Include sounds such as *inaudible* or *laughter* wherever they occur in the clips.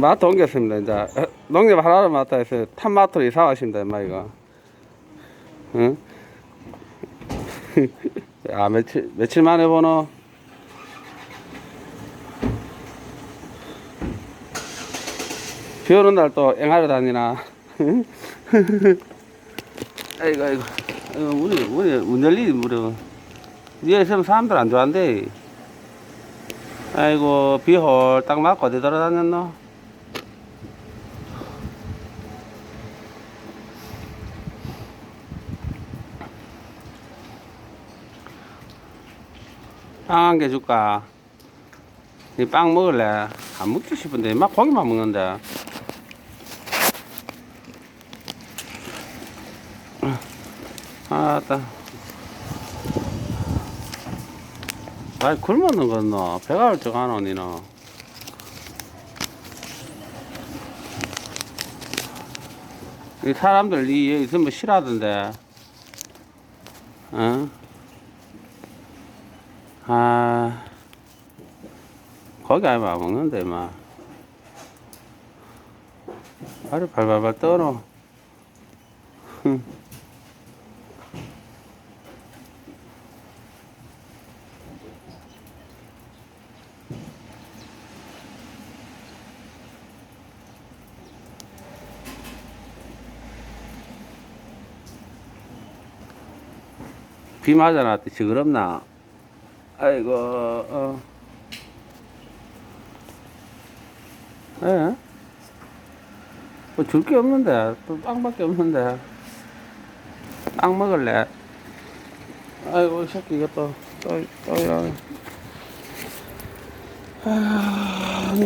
마트 옮겼습니다. 이제 농협 하나로 마트 해서 탑마트로 이사 가신다, 임마 이거. 응? *laughs* 아 며칠 며칠 만에 보노? 비 오는 날 또 앵하러 다니나? *laughs* 아이고 아이고 문이 문이 문 열리지 무려 위에 사람들 안 좋아한대 아이고 비 홀딱 맞고 어디 돌아다녔노? 빵 한 개 줄까? 이빵 먹을래? 안 먹고 싶은데 막 고기만 먹는데 아따 아이 굶었는 건너. 배가 얼쩍 안 오니 너이 사람들 이 여기 있으면 싫어하던데. 어? 아. 거기 아마 안 먹는데 막 알을 발발발 떠노 *laughs* 비 맞아 놨더니 시끄럽나? 아이고 어. 예? 뭐 줄 게 없는데 또 빵밖에 없는데. 빵 먹을래? 아이고 이 새끼 이거 또또 이런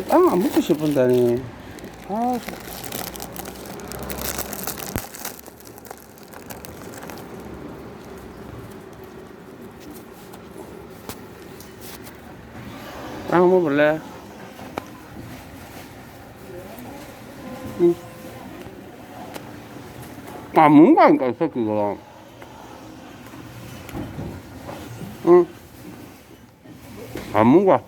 빵안 먹고 싶은다니. 아 빵 먹을래? 응. 안 먹는 거 아닌가, 이 새끼가. 응. 안 먹는 거야.